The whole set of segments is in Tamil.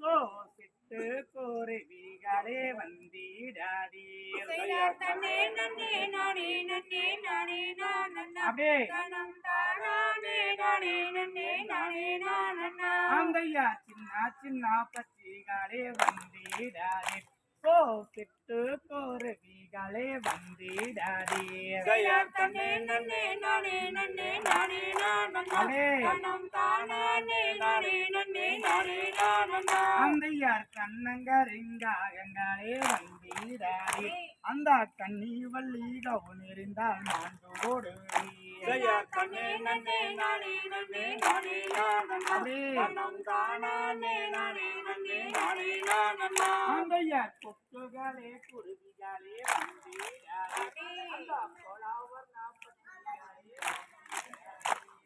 சோ சிட்டு குருவிகளே வந்திடாதீர் நானே நானே அப்படியே. நானே நானே அந்தையா சின்ன சின்ன பச்சிகளே வந்திடாதீர். சிட்டு குருவிகளே வந்திடாதீர் தன்னே நன்னே நானே நன்னே நானே. தனம் தானானே நானே நன்னே நானே அந்தையார் கண்ணங்கரிங்காகங்களே வந்திடாதீர் அந்த கண்ணி வள்ளி கவுனிருந்தால் மாண்டோடு செய்யார் தன்னே நன்னே நானே நானே நானே நானே அந்தையார் கொக்குகளே குருவிகளே வந்திடாதீர் அந்த கோலாவர் நாற்பத்தி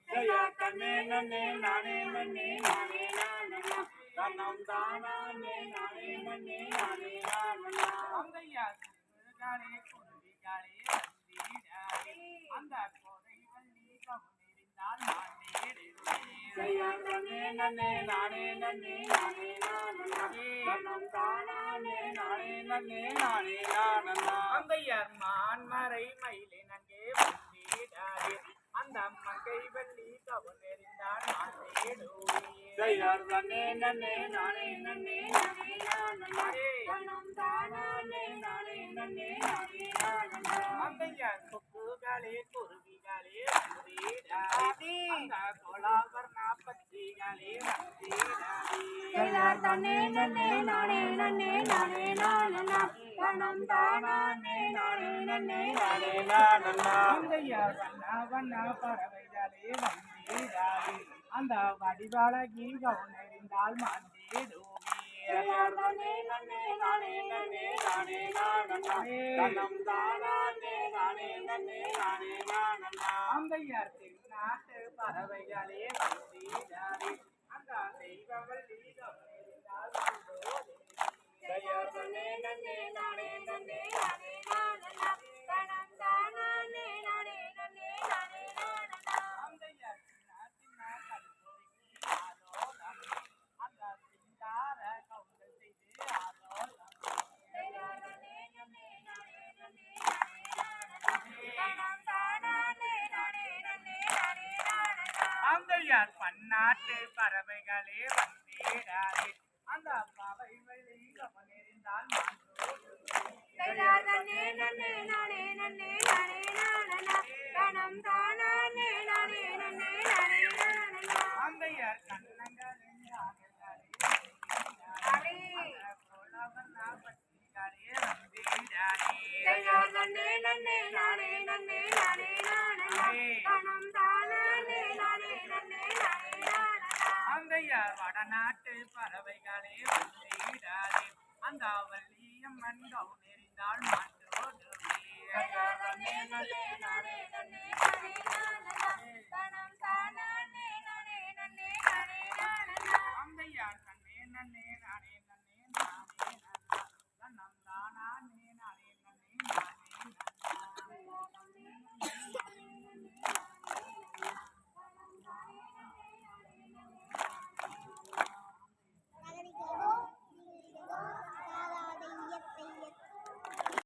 செய்யார் தன்னே நன்னே நானே நன்னே நானே நானண்ணா தனம் தானானே நானே நன்னே நானே நானண்ணா அந்தையார் கொக்குகளே குருவிகளே வந்திடாதீர் அந்த கோதை வள்ளி கவுனிருந்தால் தன்னே நன்னே நானே நன்னே நானே நானண்ணா தனம் தானானே நானே நன்னே நானே நானண்ணா அந்தையார் மான்மறை மயிலினங்கே வந்திடாதீர் அந்த மங்கை வள்ளி கவன் மாண்டேடுவீர் செய்யார் நன்னே நானே நன்னே நானே நானண்ணா தனம் நானே நன்னே நானே நானண்ணா அந்தையார் கொக்குகளே குருவிகளே வந்திடாதீர் அந்த கோலாவர்ண பச்சிகளே தன்னே நன்னே நானே நன்னே நானே நானண்ணா தானானே நானே நன்னே நானே நானண்ணா அந்தையார் வண்ண வண்ண பறவைகளே வந்திடாதீர் அந்த வடிவழகி கவுனறிந்தால் மாண்டேடுவீர் செய்யார் தன்னே நானே நன்னே நானே நானண்ணா தனம் தானானே நானே நன்னே நானே நானண்ணா அந்தையார் தென்னாட்டு பறவைகளே வந்திடாதீர் அந்த தெய்வவள்ளி கவுனறிந்தால் அந்தையார் பன்னாட்டு பறவைகளே வந்தேடாதீர் அந்த பவை வழி கவனிருந்தால் செய்யார் தன்னே நன்னே நானே நன்னே நானே நானண்ணா தனம் தானானே நானே நன்னே நானே கண்ணங்களின் அடே. செய்யார் தன்னே நன்னே நானே நன்னே நானே நானண்ணா தனம் தானானே நானே நன்னே நானே நானண்ணா வடநாட்டு பறவைகளே வந்தேடாதீர் அந்த அவள் கவுனெறிந்தால் மாட்டோடு செய்யார் தன்னே